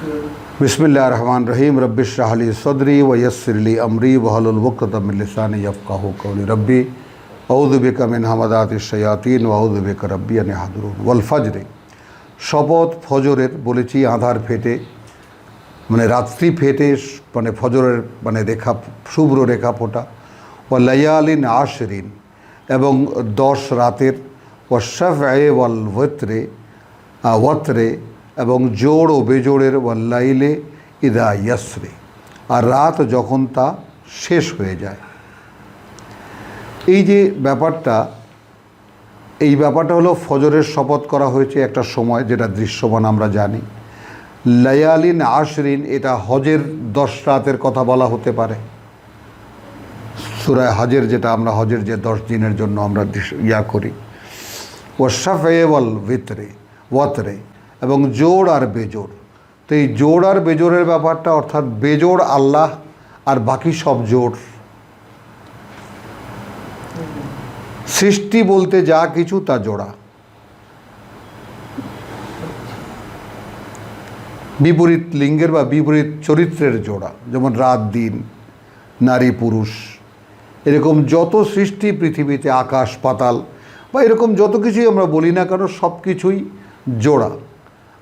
বিসমিল্লা রহমান রহিম রব্বিশ রাহলি সদরি ওয়সরলি আমরি ওয়াহলুলবকতমিলসানি ইফকাহু কৌলি রব্বি। ঔদুবিকা মিন হামাদাত শয়াতিন ওয়াউদুবিকা রব্বি আনে হাদুরুন ওয়াল ফজরে। শপথ ফজরের বলেছি, আধার ফেটে মানে রাত্রি ফেটে মানে ফজরের মানে রেখা, শুভ্র রেখা ফোটা ও লায়ালিন আশরিন। এবং দশ রাতের ওয়াশাফ এ ওয়াল ওয়ত্রে ওয়াত্রে এবং জোড় ও বেজোড়ের ওয়াল্লাইলে ইদা ইয়াসরে। আর রাত যখন তা শেষ হয়ে যায়। এই যে ব্যাপারটা, এই ব্যাপারটা হলো ফজরের শপথ করা হয়েছে একটা সময় যেটা দৃশ্যমান আমরা জানি। লায়ালিন আশরিন, এটা হজের দশ রাতের কথা বলা হতে পারে। সুরায় হজের যেটা আমরা হজের যে দশ দিনের জন্য আমরা ইয়া করি। ওয়াশাফেওয়াল ভিতরে ওয়াতরে এবং জোড় আর বেজোড় তো এই জোড় আর বেজোড়ের ব্যাপারটা অর্থাৎ বেজোড় আল্লাহ আর বাকি সব জোড় সৃষ্টি বলতে যা কিছু তা জোড়া। বিপরীত লিঙ্গের বা বিপরীত চরিত্রের জোড়া, যেমন রাত দিন, নারী পুরুষ। এরকম যত সৃষ্টি পৃথিবীতে আকাশ, পাতাল, বা এরকম যত কিছুই আমরা বলি না কেন, সব কিছুই জোড়া।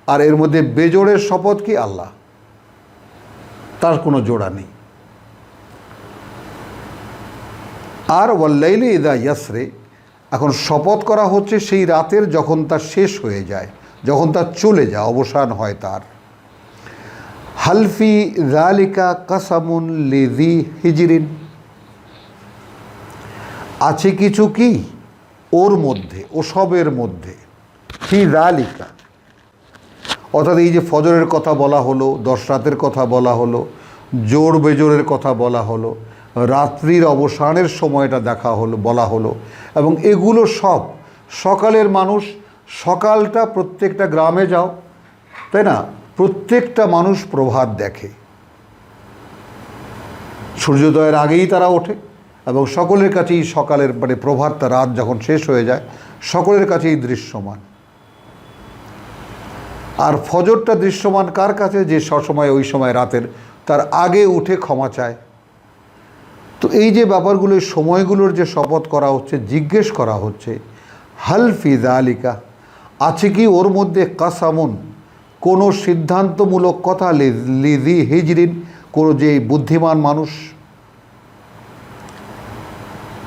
আর এর মধ্যে বেজোড়ের শপথ কি আল্লাহ? তার কোনো জোড়া নেই। আর ওয়াল্লাইলে ইদা ইয়াসরে, এখন শপথ করা হচ্ছে সেই রাতের যখন তা শেষ হয়ে যায়, যখন তা চলে যায়, অবসান হয় তার। হালফি জালিকা কাসামুন লিদি হিজরিন। আছে কিছু কি? ওর মধ্যে, ওসবের মধ্যে। ফি জালিকা অর্থাৎ এই যে ফজরের কথা বলা হলো, দশ রাতের কথা বলা হলো, জোর বেজোরের কথা বলা হলো, রাত্রির অবসানের সময়টা দেখা হলো, বলা হলো। এবং এগুলো সব, সকালের মানুষ, সকালটা প্রত্যেকটা গ্রামে যাও, তাই না? প্রত্যেকটা মানুষ প্রভাত দেখে। সূর্যোদয়ের আগেই তারা ওঠে এবং সকলের কাছেই সকালের মানে প্রভাতটা রাত যখন শেষ হয়ে যায়, সকলের কাছেই দৃশ্যমান। আর ফজরটা দৃশ্যমান কার কাছে? যে সসময়, ওই সময় রাতের। তার আগে উঠে ক্ষমা চায়। তো এই যে ব্যাপারগুলো সময়গুলোর যে শপথ করা হচ্ছে, জিজ্ঞেস করা হচ্ছে, হাল ফিজা আলিকা আছে কি ওর মধ্যে কাসামুন? কোনো সিদ্ধান্তমূলক কথা লি- লিজি হিজরিন, কোনো যে বুদ্ধিমান মানুষ?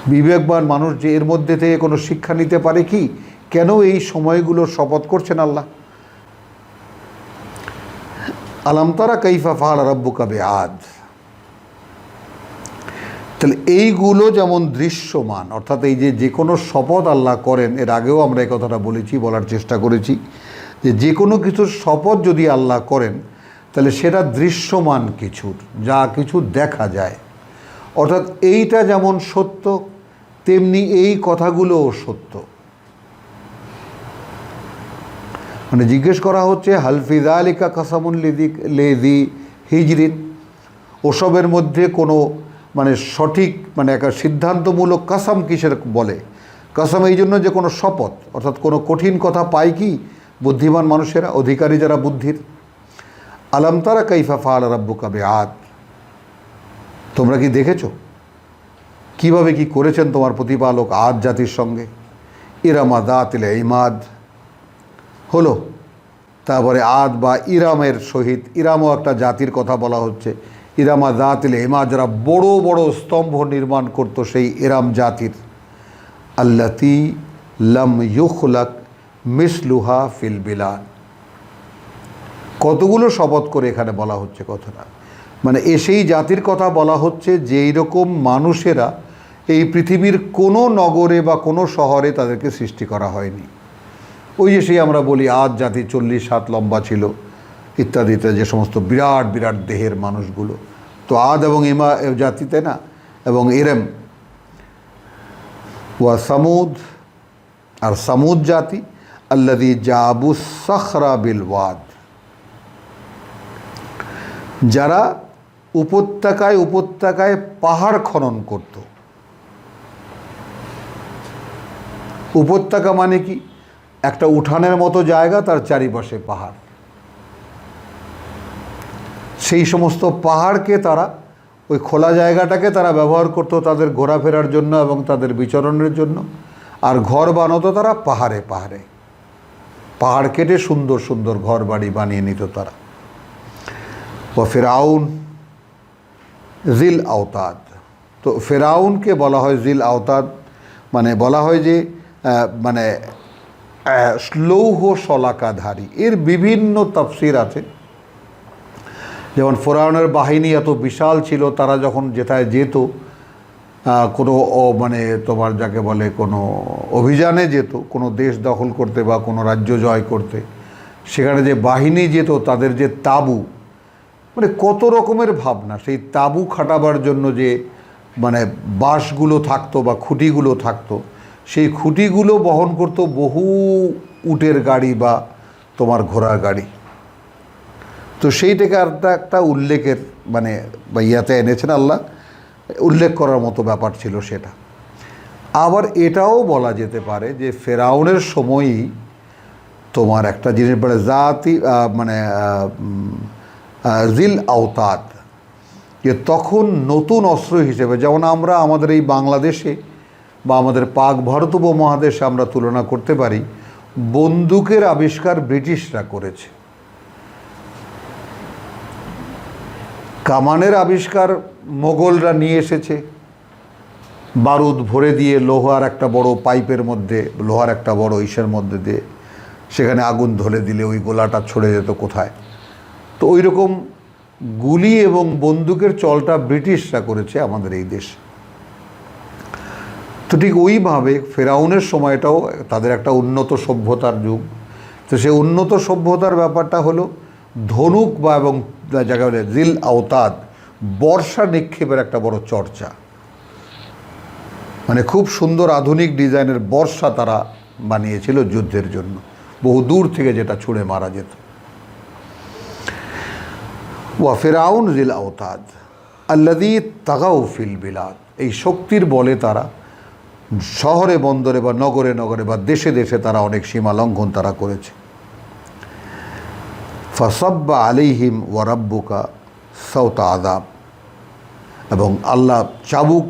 বিবেকবান মানুষ যে এর মধ্যে থেকে কোনো শিক্ষা নিতে পারে কি? কেন এই সময়গুলোর শপথ করছেন আল্লাহ? আলাম তারা কৈফা ফাল রব্বু কবে আজ তাহলে এইগুলো যেমন দৃশ্যমান, অর্থাৎ এই যে যে কোনো শপথ আল্লাহ করেন, এর আগেও আমরা এই কথাটা বলেছি, বলার চেষ্টা করেছি, যে যে কোনো কিছুর শপথ যদি আল্লাহ করেন, তাহলে সেটা দৃশ্যমান কিছুর, যা কিছু দেখা যায়। অর্থাৎ এইটা যেমন সত্য, তেমনি এই কথাগুলোও সত্য। মানে জিজ্ঞেস করা হচ্ছে হালফিদা আলিকা কাসামুন লিদি, লেদি হিজরিন? ওসবের মধ্যে কোনো মানে সঠিক মানে একটা সিদ্ধান্তমূলক কাসাম কিসের বলে? কাসাম এই জন্য যে কোনো শপথ, অর্থাৎ কোনো কঠিন কথা পায় কি? বুদ্ধিমান মানুষেরা, অধিকারী যারা বুদ্ধির। আলাম তারা কাইফা ফাল কাবে আদ তোমরা কি দেখেছ? কীভাবে কি করেছেন তোমার প্রতিপালক আদ জাতির সঙ্গে? ইরামা দাতিল ইমাদ। হলো। তারপরে আদ বা ইরামের সহিত, ইরামও একটা জাতির কথা বলা হচ্ছে। ইরামা জাতিল হেমা যারা বড় বড় স্তম্ভ নির্মাণ করত সেই ইরাম জাতির। আল্লাতি লাম ইউখলাক মিসলুহা ফিল বিলান কতগুলো শপথ করে এখানে বলা হচ্ছে কথাটা। মানে এ সেই জাতির কথা বলা হচ্ছে যে এইরকম মানুষেরা এই পৃথিবীর কোনো নগরে বা কোনো শহরে তাদেরকে সৃষ্টি করা হয়নি। ওই যে সেই আমরা বলি, আজ জাতি চল্লিশ হাত লম্বা ছিল ইত্যাদিতে যে সমস্ত বিরাট বিরাট দেহের মানুষগুলো। তো আদ এবং ইমা জাতিতে না? এবং এরেম ওয়া সামুদ, আর সামুদ জাতি আল্লাদি জাবু সখরা বিল ওয়াদ। যারা উপত্যকায় উপত্যকায় পাহাড় খনন করত। উপত্যকা মানে কি? একটা উঠানের মতো জায়গা, তার চারিপাশে পাহাড়। সেই সমস্ত পাহাড়কে তারা, ওই খোলা জায়গাটাকে তারা ব্যবহার করতো তাদের ঘোরাফেরার জন্য এবং তাদের বিচরণের জন্য। আর ঘর বানাতো তারা পাহাড়ে পাহাড়ে। পাহাড় কেটে সুন্দর সুন্দর ঘর বাড়ি বানিয়ে নিত তারা। ও ফেরাউন, জিল আওতাদ। তো ফেরাউনকে বলা হয় জিল আওতাদ মানে বলা হয় যে মানে আহ, লৌহ শলাকাধারী। এর বিভিন্ন তফসির আছে। যেমন ফেরাউনের বাহিনী এত বিশাল ছিল তারা যখন যেথায় যেত কোনো মানে তোমার যাকে বলে কোনো অভিযানে যেত কোনো দেশ দখল করতে বা কোনো রাজ্য জয় করতে সেখানে যে বাহিনী যেত তাদের যে তাবু মানে কত রকমের ভাবনা। সেই তাবু খাটাবার জন্য যে মানে বাঁশগুলো থাকতো বা খুঁটিগুলো থাকতো সেই খুঁটিগুলো বহন করতো বহু উটের গাড়ি বা তোমার ঘোড়ার গাড়ি। তো সেইটাকে একটা একটা উল্লেখের মানে বা ইয়াতে এনেছেন আল্লাহ, উল্লেখ করার মতো ব্যাপার ছিল সেটা। আবার এটাও বলা যেতে পারে যে ফেরাউনের সময়ই তোমার একটা জিনিস বলে জাতি মানে জিল আওতাদ, যে তখন নতুন অস্ত্র হিসেবে, যেমন আমরা আমাদের এই বাংলাদেশে বা আমাদের পাক ভারত উপমহাদেশে আমরা তুলনা করতে পারি, বন্দুকের আবিষ্কার ব্রিটিশরা করেছে। কামানের আবিষ্কার মোগলরা নিয়ে এসেছে। বারুদ ভরে দিয়ে লোহার একটা বড় পাইপের মধ্যে, লোহার একটা বড় ইসের মধ্যে দিয়ে সেখানে আগুন ধরে দিলে ওই গোলাটা ছড়ে যেত কোথায়। তো ওই রকম গুলি এবং বন্দুকের চলটা ব্রিটিশরা করেছে আমাদের এই দেশে। তো ঠিক ওইভাবে ফেরাউনের সময়টাও তাদের একটা উন্নত সভ্যতার যুগ। তো সে উন্নত সভ্যতার ব্যাপারটা হলো ধনুক বা এবং যাকে বলে জিল আওতাদ বর্ষা নিক্ষেপের একটা বড় চর্চা। মানে খুব সুন্দর আধুনিক ডিজাইনের বর্ষা তারা বানিয়েছিল যুদ্ধের জন্য। বহু দূর থেকে যেটা ছুঁড়ে মারা যেত। ওয়া ফেরাউন জিল আওতাদ আল্লাদি তাগাউ ফিল বিলাদ। এই শক্তির বলে তারা শহরে, বন্দরে বা নগরে নগরে বা দেশে দেশে তারা অনেক সীমা লঙ্ঘন তারা করেছে। ফসব্বা আলিহিম ওয়ারাব্বুকা সৌতা আদাব এবং আল্লাহ চাবুক,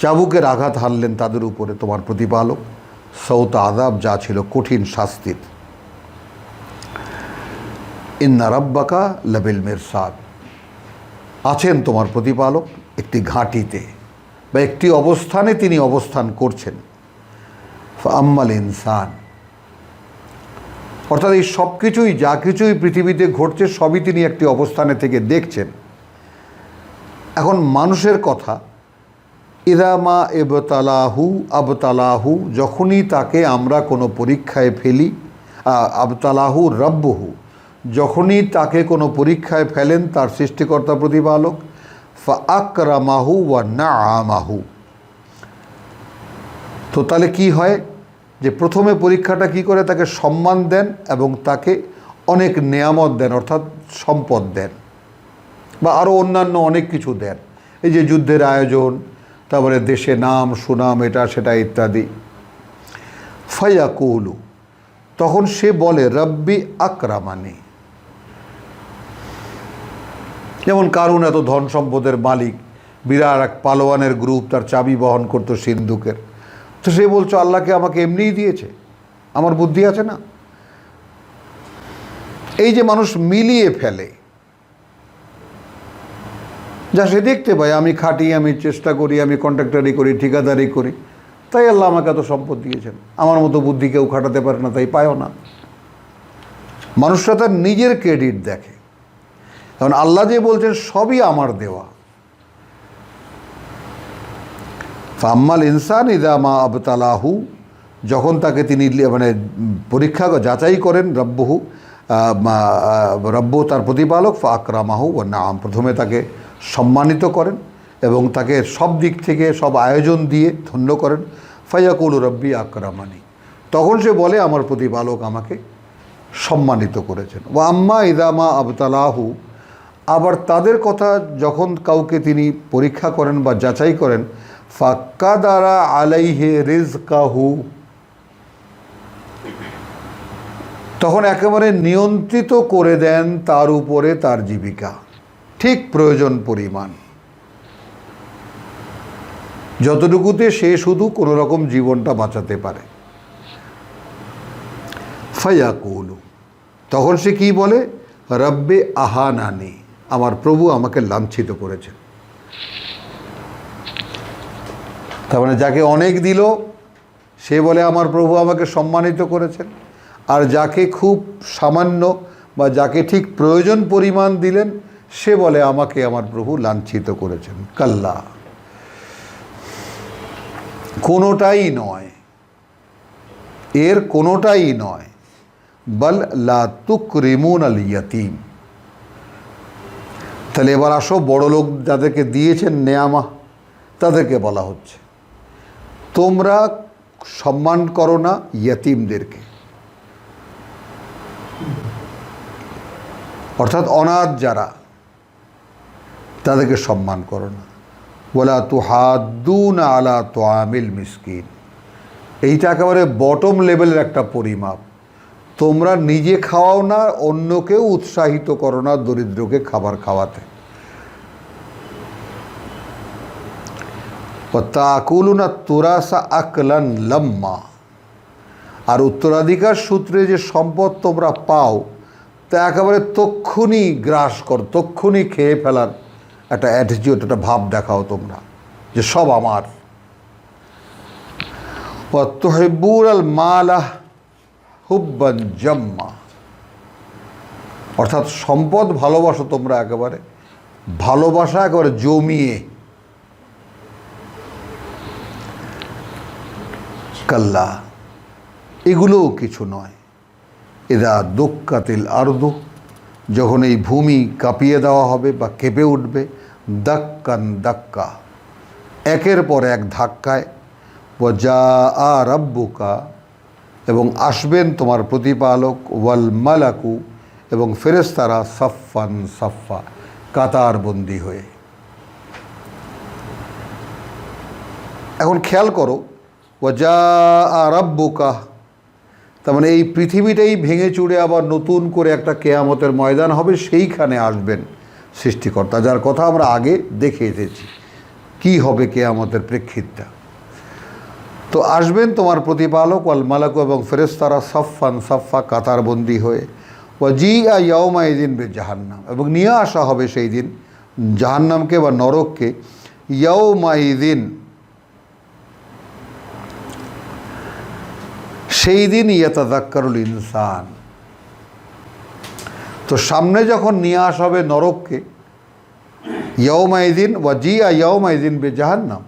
চাবুকের আঘাত হানলেন তাদের উপরে তোমার প্রতিপালক। সৌতা আদাব যা ছিল কঠিন শাস্তির। ইন্না রাব্বাকা লাবিল মিরসাদ। আছেন তোমার প্রতিপালক একটি ঘাঁটিতে। বা একটি অবস্থানে তিনি অবস্থান করছেন। আম্মাল ইনসান। অর্থাৎ এই সব কিছুই যা কিছুই পৃথিবীতে ঘটছে, সবই তিনি একটি অবস্থানে থেকে দেখছেন। এখন মানুষের কথা ইদামা এবতালাহু আবতালাহু, যখনই তাকে আমরা কোনো পরীক্ষায় ফেলি আবতালাহু রব্বহু, যখনই তাকে কোনো পরীক্ষায় ফেলেন, তার সৃষ্টিকর্তা প্রতিপালক আকরামাহু ওয়া না আমাহু তো তাহলে কি হয়? যে প্রথমে পরীক্ষাটা কি করে? তাকে সম্মান দেন এবং তাকে অনেক নেয়ামত দেন, অর্থাৎ সম্পদ দেন বা আরও অন্যান্য অনেক কিছু দেন। এই যে যুদ্ধের আয়োজন, তারপরে দেশে নাম, সুনাম, এটা, সেটা ইত্যাদি। ফাইয়া কৌলু তখন সে বলে, রব্বি আকরামানি। যেমন কারুন এত ধন সম্পদের মালিক, বিরাট এক পালোয়ানের গ্রুপ তার চাবি বহন করতো সিন্ধুকের। তো সে বলছো, আল্লাহকে আমাকে এমনিই দিয়েছে, আমার বুদ্ধি আছে না। এই যে মানুষ মিলিয়ে ফেলে, যা সে দেখতে পায়, আমি খাটি, আমি চেষ্টা করি, আমি কন্ট্রাক্টারি করি, ঠিকাদারি করি, তাই আল্লাহ আমাকে এত সম্পদ দিয়েছেন। আমার মতো বুদ্ধি কেউ খাটাতে পারে না, তাই পায়ও না। মানুষরা তার নিজের ক্রেডিট দেখে। কারণ আল্লাহ যে বলছেন, সবই আমার দেওয়া। ফাম্মাল ইনসান ইদামা আবতালাহু, যখন তাকে তিনি মানে পরীক্ষা যাচাই করেন রব্বহু রব্বু তার প্রতিপালক ফা আকরামাহু ও নাম প্রথমে তাকে সম্মানিত করেন এবং তাকে সব দিক থেকে, সব আয়োজন দিয়ে ধন্য করেন। ফাইয়াকুল রব্বি আকরামানি, তখন সে বলে, আমার প্রতিপালক আমাকে সম্মানিত করেছেন। ও আম্মা ইদামা আবতালাহু আবার তাদের কথা যখন কাউকে তিনি পরীক্ষা করেন বা যাচাই করেন ফাক্কা দ্বারা আলাইহে রিজকাহু। তখন একেবারে নিয়ন্ত্রিত করে দেন তার উপরে তার জীবিকা। ঠিক প্রয়োজন পরিমাণ। যতটুকুতে সে শুধু কোনো রকম জীবনটা বাঁচাতে পারে। ফায়াকুলু। তখন সে কি বলে? রব্বে আহানানি। আমার প্রভু আমাকে লাঞ্ছিত করেছেন। তার মানে যাকে অনেক দিল, সে বলে আমার প্রভু আমাকে সম্মানিত করেছেন। আর যাকে খুব সামান্য বা যাকে ঠিক প্রয়োজন পরিমাণ দিলেন, সে বলে আমাকে আমার প্রভু লাঞ্ছিত করেছেন। কাল্লা। কোনোটাই নয়। এর কোনোটাই নয়। বল লা তুকরিমুন আল ইয়াতিম। তাহলে এবার আসো, বড় লোক যাদেরকে দিয়েছেন নেয়ামা, তাদেরকে বলা হচ্ছে। তোমরা সম্মান করো না ইয়াতিমদেরকে। অর্থাৎ অনাথ যারা, তাদেরকে সম্মান করো না। বলা তু হাদুন আলা তো আমিল মিসকিন। এইটা একেবারে বটম লেভেলের একটা পরিমাপ। তোমরা নিজে খাওয়াও না, অন্যকেও উৎসাহিত করো না দরিদ্রকে খাবার খাওয়াতে। তাকুলুনা তোরাসা আকলান লম্মা। আর উত্তরাধিকার সূত্রে যে সম্পদ তোমরা পাও, তা একেবারে তক্ষুনি গ্রাস কর, তক্ষুনি খেয়ে ফেলার একটা অ্যাটিটিউড একটা ভাব দেখাও তোমরা, যে সব আমার। তোহেবুর আল মালাহ হুব্বান জাম্মা। অর্থাৎ সম্পদ ভালোবাসো তোমরা একেবারে, ভালোবাসা একেবারে জমিয়ে। কাল্লা, এগুলোও কিছু নয়। এরা দোক্কাতিল আর্দু, যখন এই ভূমি কাঁপিয়ে দেওয়া হবে বা কেঁপে উঠবে, দাক্কান দাক্কা। একের পর এক ধাক্কায় যা আ রাব্বুকা এবং আসবেন তোমার প্রতিপালক, ওয়াল মালাকু, এবং ফেরেস্তারা সাফান সাফা কাতারবন্দি হয়ে। এখন খেয়াল করো ওয়াজা আরাব্বুকা তার মানে এই পৃথিবীটাই ভেঙে চুড়ে আবার নতুন করে একটা কেয়ামতের ময়দান হবে, সেইখানে আসবেন সৃষ্টিকর্তা, যার কথা আমরা আগে দেখে এসেছি। কী হবে কেয়ামতের প্রেক্ষিতটা? তো আসবেন তোমার প্রতিপালক, ওয়াল মালাকু এবং ফেরেস্তারা সাফান সাফা কাতারবন্দি হয়ে। ও জি আ ইয়মা এই দিন বে জাহান্নাম। এবং নিয়ে আসা হবে সেই দিন জাহান্নামকে বা নরককে। ইয়মা দিন সেই দিন ইয়াতাদাক্কারুল ইনসান। তো সামনে যখন নিয়ে আসা হবে নরককে ইয়মাইদিন ওয়া জি আ ইয়মাইদিন বে জাহান্নাম।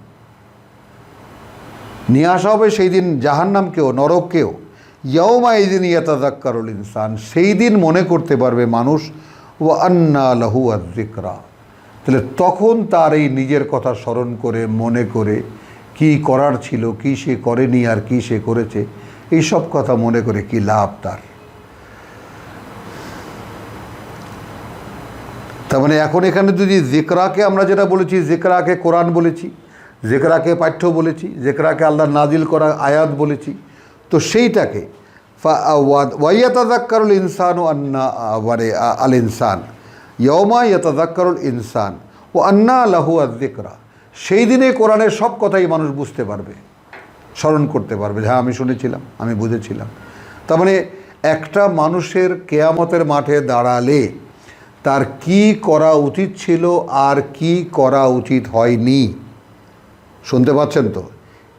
নিয়ে আসা হবে সেই দিন জাহান্নামকেও, নরককেও। ইয়মাইদিন ইয়াতাদাক্কারুল ইনসান সেই দিন মনে করতে পারবে মানুষ ও আন্না লাহু আদিকরা তাহলে তখন তার এই নিজের কথা স্মরণ করে, মনে করে কি করার ছিল, কি সে করেনি আর কি সে করেছে এইসব কথা মনে করে কি লাভ তার। তার মানে এখন এখানে যদি জেকরাকে আমরা যেটা বলেছি, জেকরাকে কোরআন বলেছি জেকরাকে পাঠ্য বলেছি জেকরাকে আল্লাহ নাজিল করা আয়াত বলেছি, তো সেইটাকে ওয়াইয়াতাদাক্কারুল ইনসান ও আন্না মানে আল ইনসান ইয়মা ইয়াতাদাক্কারুল ইনসান, ও আন্না আল্লাহু আদিকরা সেই দিনে কোরআনের সব কথাই মানুষ বুঝতে পারবে, স্মরণ করতে পারবে হ্যাঁ আমি শুনেছিলাম, আমি বুঝেছিলাম। তার মানে একটা মানুষের কেয়ামতের মাঠে দাঁড়ালে তার কি করা উচিত ছিল আর কি করা উচিত হয়নি? শুনতে পাচ্ছেন তো?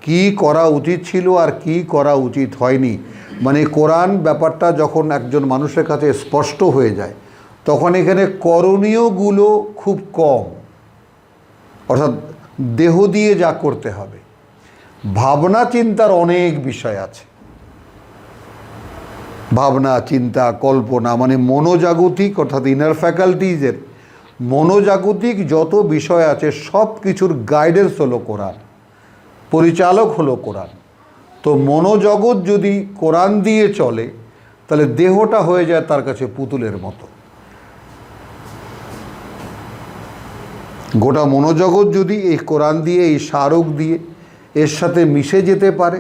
কি করা উচিত ছিল আর কি করা উচিত হয়নি? মানে কোরআন ব্যাপারটা যখন একজন মানুষের কাছে স্পষ্ট হয়ে যায়, তখন এখানে করণীয়গুলো খুব কম। অর্থাৎ দেহ দিয়ে যা করতে হবে। ভাবনা, চিন্তার অনেক বিষয় আছে। ভাবনা, চিন্তা, কল্পনা মানে মনোজাগতিক, অর্থাৎ ইনার ফ্যাকাল্টিজের মনোজাগতিক যত বিষয় আছে, সব কিছুর গাইডেন্স হলো কোরআন। পরিচালক হলো কোরআন। তো মনোজগৎ যদি কোরআন দিয়ে চলে, তাহলে দেহটা হয়ে যায় তার কাছে পুতুলের মতো। গোটা মনোজগৎ যদি এই কোরআন দিয়ে, এই স্মারক দিয়ে, এর সাথে মিশে যেতে পারে,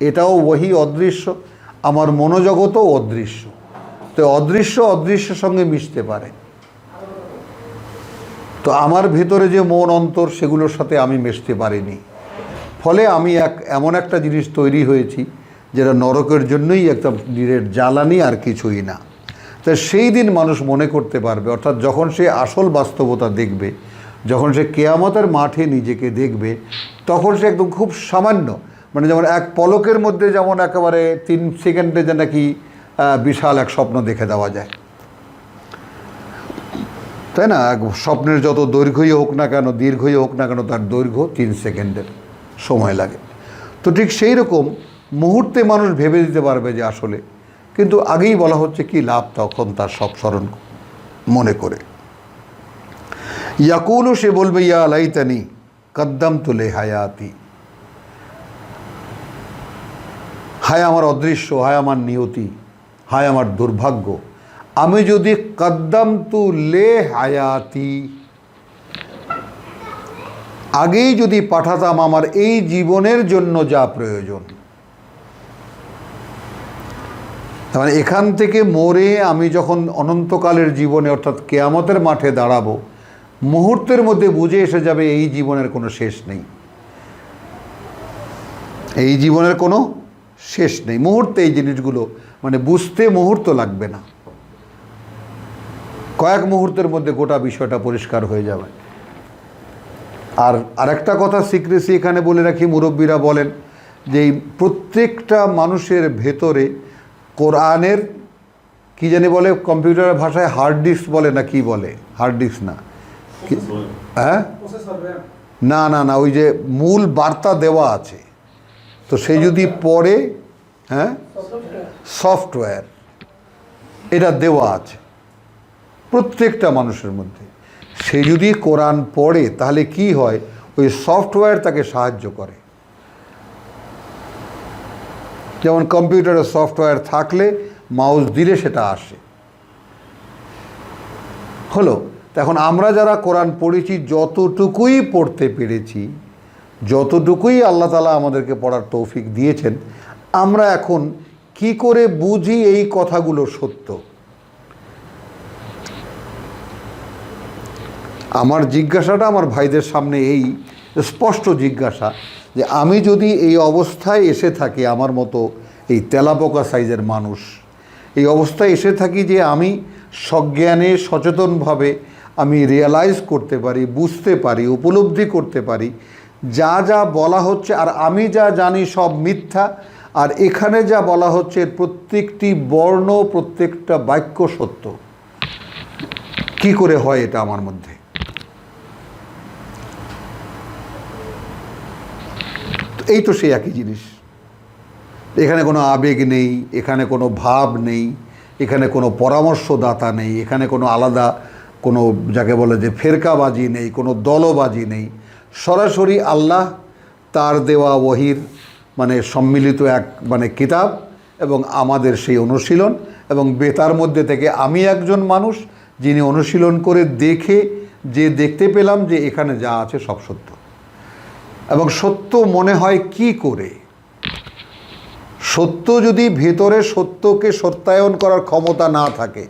এটাও ওহি অদৃশ্য, আমার মনোজগতও অদৃশ্য। তো অদৃশ্য অদৃশ্যের সঙ্গে মিশতে পারে। তো আমার ভেতরে যে মন অন্তর সেগুলোর সাথে আমি মিশতে পারিনি। ফলে আমি এক এমন একটা জিনিস তৈরি হয়েছি যেটা নরকের জন্যই একটা নিরেট জ্বালানি আর কিছুই না। তা সেই দিন মানুষ মনে করতে পারবে, অর্থাৎ যখন সে আসল বাস্তবতা দেখবে, যখন সে কেয়ামতের মাঠে নিজেকে দেখবে, তখন সে একদম খুব সামান্য মানে যেমন এক পলকের মধ্যে যেমন একেবারে তিন সেকেন্ডে যে নাকি বিশাল এক স্বপ্ন দেখে দেওয়া যায়। তাই না? স্বপ্নের যত দৈর্ঘ্যই হোক না কেন, দীর্ঘই হোক না কেন, তার দৈর্ঘ্য তিন সেকেন্ডের সময় লাগে। তো ঠিক সেই রকম মুহূর্তে মানুষ ভেবে দিতে পারবে যে আসলে, কিন্তু আগেই বলা হচ্ছে কি লাভ তখন তার সব স্মরণ মনে করে। ইয়াকুলু, সে বলবে, ইয়া লাইতানি কদ্দাম তুলে হায়াতি। হায় আমার অদৃশ্য, হায় আমার নিয়তি, হায় আমার দুর্ভাগ্য। আমি যদি কদ্দাম তু লে হায়াতি, আগেই যদি পাঠাতাম আমার এই জীবনের জন্য যা প্রয়োজন। তার মানে এখান থেকে মরে আমি যখন অনন্তকালের জীবনে, অর্থাৎ কেয়ামতের মাঠে দাঁড়াবো, মুহূর্তের মধ্যে বুঝে এসে যাবে এই জীবনের কোনো শেষ নেই। এই জীবনের কোনো শেষ নেই। মুহূর্তে এই জিনিসগুলো মানে বুঝতে মুহূর্ত লাগবে না। কয়েক মুহূর্তের মধ্যে গোটা বিষয়টা পরিষ্কার হয়ে যাবে। আর আরেকটা কথা সিক্রেসি এখানে বলে রাখি মুরব্বীরা বলেন যে প্রত্যেকটা মানুষের ভেতরে কোরআনের কি জানি বলে কম্পিউটারের ভাষায় হার্ড ডিস্ক বলে না কি বলে? হার্ড ডিস্ক না। হ্যাঁ? না না না ওই যে মূল বার্তা দেওয়া আছে। তো সে যদি পড়ে হ্যাঁ? সফটওয়্যার এটা দেওয়া আছে। প্রত্যেকটা মানুষের মধ্যে। সে যদি কোরআন পড়ে, তাহলে কি হয়? ওই সফটওয়্যার তাকে সাহায্য করে। যেমন কম্পিউটারের সফটওয়্যার থাকলে মাউস দিলে সেটা আসে। হলো এখন আমরা যারা কোরআন পড়েছি, যতটুকুই পড়তে পেরেছি, যতটুকুই আল্লাহ তালা আমাদেরকে পড়ার তৌফিক দিয়েছেন, আমরা এখন কি করে বুঝি এই কথাগুলো সত্য? আমার জিজ্ঞাসাটা আমার ভাইদের সামনে এই স্পষ্ট জিজ্ঞাসা যে আমি যদি এই অবস্থায় এসে থাকি আমার মতো এই তেলাপোকা সাইজের মানুষ, এই অবস্থায় এসে থাকি যে আমি সজ্ঞানে সচেতনভাবে আমি রিয়েলাইজ করতে পারি, বুঝতে পারি, উপলব্ধি করতে পারি, যা যা বলা হচ্ছে আর আমি যা জানি সব মিথ্যা, আর এখানে যা বলা হচ্ছে প্রত্যেকটি বর্ণ, প্রত্যেকটা বাক্য সত্য। কি করে হয় এটা আমার মধ্যে তো এই তো সেই একই জিনিস। এখানে কোনো আবেগ নেই, এখানে কোনো ভাব নেই, এখানে কোনো পরামর্শদাতা নেই, এখানে কোনো আলাদা কোনো যাকে বলে যে ফেরকাবাজি নেই, কোনো দলবাজি নেই। সরাসরি আল্লাহ তার দেওয়া ওহির মানে সম্মিলিত এক মানে কিতাব এবং আমাদের সেই অনুশীলন এবং বেতার মধ্যে থেকে আমি একজন মানুষ যিনি অনুশীলন করে দেখে যে দেখতে পেলাম যে এখানে যা আছে সব সত্য। এবং সত্য মনে হয় কি করে? সত্য যদি ভেতরে সত্যকে সত্যায়ন করার ক্ষমতা না থাকে,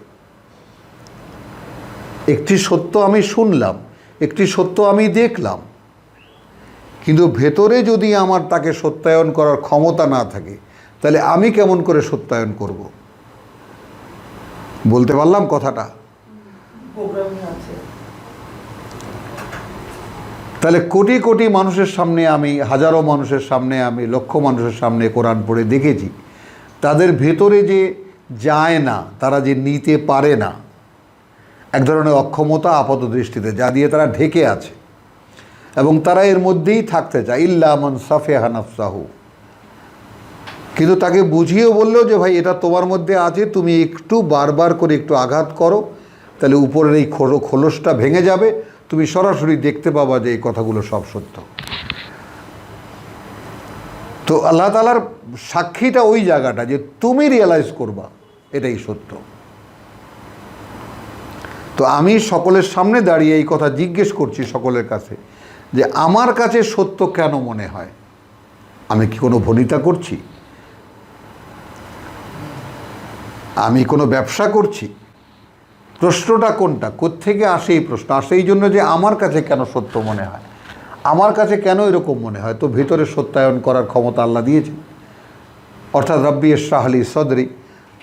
একটি সত্য আমি শুনলাম, একটি সত্য আমি দেখলাম, কিন্তু ভেতরে যদি আমার তাকে সত্যায়ন করার ক্ষমতা না থাকে, তাহলে আমি কেমন করে সত্যায়ন করব? বলতে পারলাম কথাটা? তাহলে কোটি কোটি মানুষের সামনে আমি, হাজারো মানুষের সামনে আমি, লক্ষ মানুষের সামনে কোরআন পড়ে দেখেছি। তাদের ভেতরে যে যায় না, তারা যে নিতে পারে না, এক ধরনের অক্ষমতা আপাত দৃষ্টিতে, যা দিয়ে তারা ঢেকে আছে। এবং তারা এর মধ্যেই থাকতে চায় ইল্লামন সাফে হানাফসাহু কিন্তু তাকে বুঝিয়ে বলল যে, ভাই, এটা তোমার মধ্যে আছে, তুমি একটু বারবার করে একটু আঘাত করো, তাহলে উপরের এই খোলো খোলসটা ভেঙে যাবে তুমি সরাসরি দেখতে পাবা যে এই কথাগুলো সব সত্য। তো আল্লাহ তালার সাক্ষীটা ওই জায়গাটা যে তুমি রিয়েলাইজ করবা, এটাই সত্য। তো আমি সকলের সামনে দাঁড়িয়ে এই কথা জিজ্ঞেস করছি সকলের কাছে যে আমার কাছে সত্য কেন মনে হয়? আমি কি কোনো ভনিতা করছি? আমি কোনো ব্যবসা করছি? প্রশ্নটা কোনটা? কোত্থেকে আসে এই প্রশ্ন? আসে এই জন্য যে আমার কাছে কেন সত্য মনে হয়? আমার কাছে কেন এরকম মনে হয়? তো ভিতরে সত্যায়ন করার ক্ষমতা আল্লাহ দিয়েছে অর্থাৎ রব্বি শাহলি সদরি।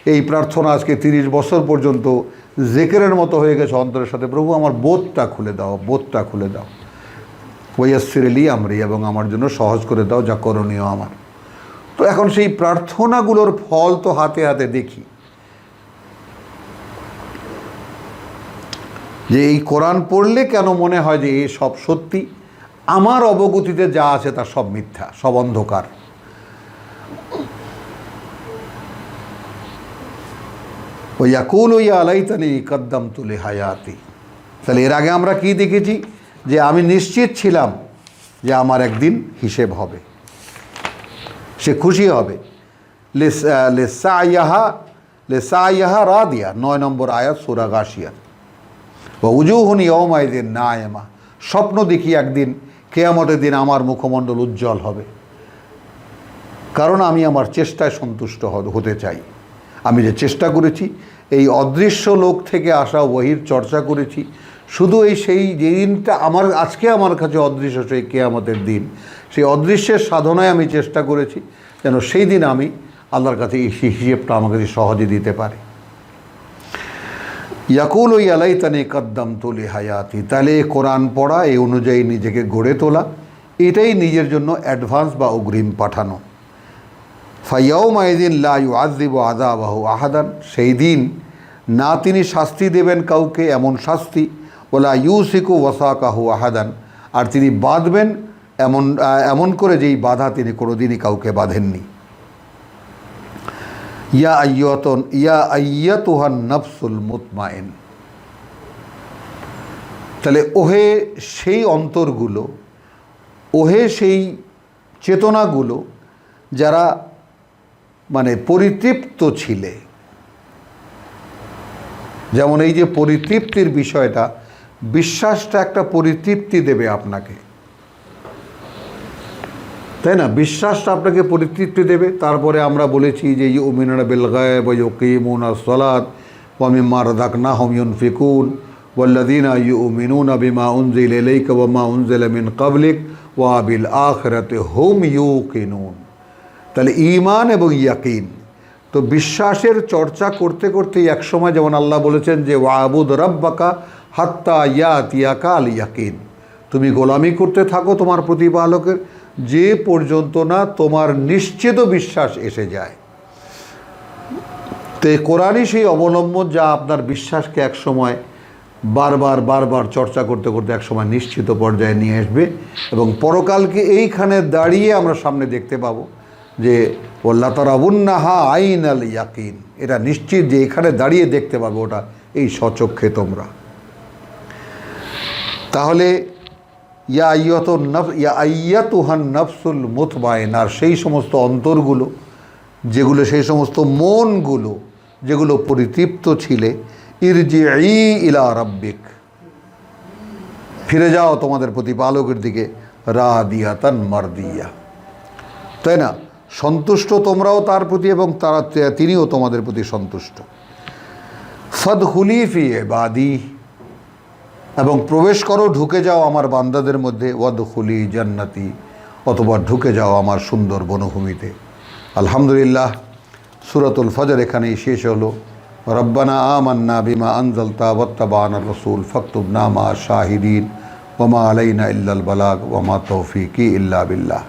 এই প্রার্থনা আজকে তিরিশ বছর পর্যন্ত জেকেরের মতো হয়ে গেছে অন্তরের সাথে। প্রভু, আমার বোধটা খুলে দাও, বোধটা খুলে দাও। ওয়াসিরেলি আমরি, এবং আমার জন্য সহজ করে দাও যা করণীয় আমার। তো এখন সেই প্রার্থনাগুলোর ফল তো হাতে হাতে দেখি। যে এই কোরআন পড়লে কেন মনে হয় যে এই সব সত্যি? আমার অবগতিতে যা আছে তা সব মিথ্যা, সব অন্ধকার। ওই ইয়াকুল ওই আলাইতানি কদ্দাম তুলে হায়াতি তাহলে এর আগে আমরা কি দেখেছি? যে আমি নিশ্চিত ছিলাম যে আমার একদিন হিসেব হবে। সে খুশি হবে। লেসা ইয়াহা লেসা ইয়াহা রা দিয়া নয় নম্বর আয়াত সুরা গাশিয়া বা উজুহনি অমায়দিন না এমা স্বপ্ন দেখি একদিন, কেয়ামতের দিন আমার মুখমণ্ডল উজ্জ্বল হবে। কারণ আমি আমার চেষ্টায় সন্তুষ্ট হতে চাই। আমি যে চেষ্টা করেছি, এই অদৃশ্য লোক থেকে আসা ওহির চর্চা করেছি, শুধু এই সেই যে দিনটা আমার, আজকে আমার কাছে অদৃশ্য, সেই কেয়ামতের দিন। সেই অদৃশ্যের সাধনায় আমি চেষ্টা করেছি, যেন সেই দিন আমি আল্লাহর কাছে এই হিসেবটা আমার কাছে সহজে দিতে পারে। ইয়াকুল ওই আলাইতানি কদ্দাম তুলি হায়াতি তাহলে কোরআন পড়া, এই অনুযায়ী নিজেকে গড়ে তোলা, এটাই নিজের জন্য অ্যাডভান্স বা অগ্রিম পাঠানো। ফাইয়াও মাইদিন লাইউ আজদিব আদাবাহু আহাদান। সেই দিন না তিনি শাস্তি দেবেন কাউকে এমন শাস্তি। ওলা ইউসিকু ওয়াসাকাহু আহাদান। আর তিনি বাঁধবেন এমন এমন করে যেই বাধা তিনি কোনোদিনই কাউকে বাঁধেননি। ইয়া আইয়তন ইয়া আইয়াতুহান নফসুল মুতমাইন। তাহলে ওহে সেই অন্তরগুলো, ওহে সেই চেতনাগুলো যারা মানে পরিতৃপ্ত ছিলে। যেমন এই যে পরিতৃপ্তির বিষয়টা, বিশ্বাসটা একটা পরিতৃপ্তি দেবে আপনাকে। তাই না? বিশ্বাসটা আপনাকে পরিতৃপ্তি দেবে। তারপরে আমরা বলেছি যে ইউমিনা বিল গায়ব ইউকিমুন সলাদ ওয়ামিম্মা রাযাকনা হুম ইউনফিকুন ওয়াল্লাযীনা ইউমিনুনা বিমা উনজিলা ইলাইকা ওয়া মা উনজিলা মিন ক্বাবলিক ওয়া বিল আখিরাতি হুম ইউকিনুন। তাহলে ইমান এবং ইয়াকিন। তো বিশ্বাসের চর্চা করতে করতেই একসময় যেমন আল্লাহ বলেছেন যে, ওয়াবুদ রব্বাকা হাত্তা ইয়াতিয়াকা আল ইয়াকিন তুমি গোলামি করতে থাকো তোমার প্রতিপালকের। যে পর্যন্ত না তোমার নিশ্চিত বিশ্বাস এসে যায়। তো কোরআনই সেই অবলম্বন যা আপনার বিশ্বাসকে একসময় বারবার বারবার চর্চা করতে করতে একসময় নিশ্চিত পর্যায়ে নিয়ে আসবে এবং পরকালকে এইখানে দাঁড়িয়ে আমরা সামনে দেখতে পাবো যে ওল্লা তারাবুন্নাহা আইন আল ইয়াকিন। এটা নিশ্চিত যে এখানে দাঁড়িয়ে দেখতে পাবো ওটা, এই সচক্ষে তোমরা। তাহলে ইয়া আইয়ত নফ, ইয়া আইয়াতুহান নফসুল সেই সমস্ত অন্তরগুলো, যেগুলো সেই সমস্ত মনগুলো, যেগুলো পরিতৃপ্ত ছিলে ইরজি ই ইলা রব্বিক। ফিরে যাও তোমাদের প্রতিপালকের দিকে রা দিয়া তান মার দিয়া তাই না? সন্তুষ্ট তোমরাও তার প্রতি এবং তারা, তিনিও তোমাদের প্রতি সন্তুষ্ট। ফদ হুলিফি বাদি এবং প্রবেশ করো, ঢুকে যাও আমার বান্দাদের মধ্যে ওয়াদ খুলি জান্নাতি, অথবা ঢুকে যাও আমার সুন্দর বনভূমিতে। আলহামদুলিল্লাহ, সুরাতুল ফজর এখানেই শেষ হলো। রব্বানা আমান্না বিমা আনজালতা ওয়াত্তাবান রসুল, ফক্তুবনা মা শাহিদিন ওমা আলাইনা ইল্লাল বালাগ ওমা তৌফিকি ইল্লা বিল্লাহ।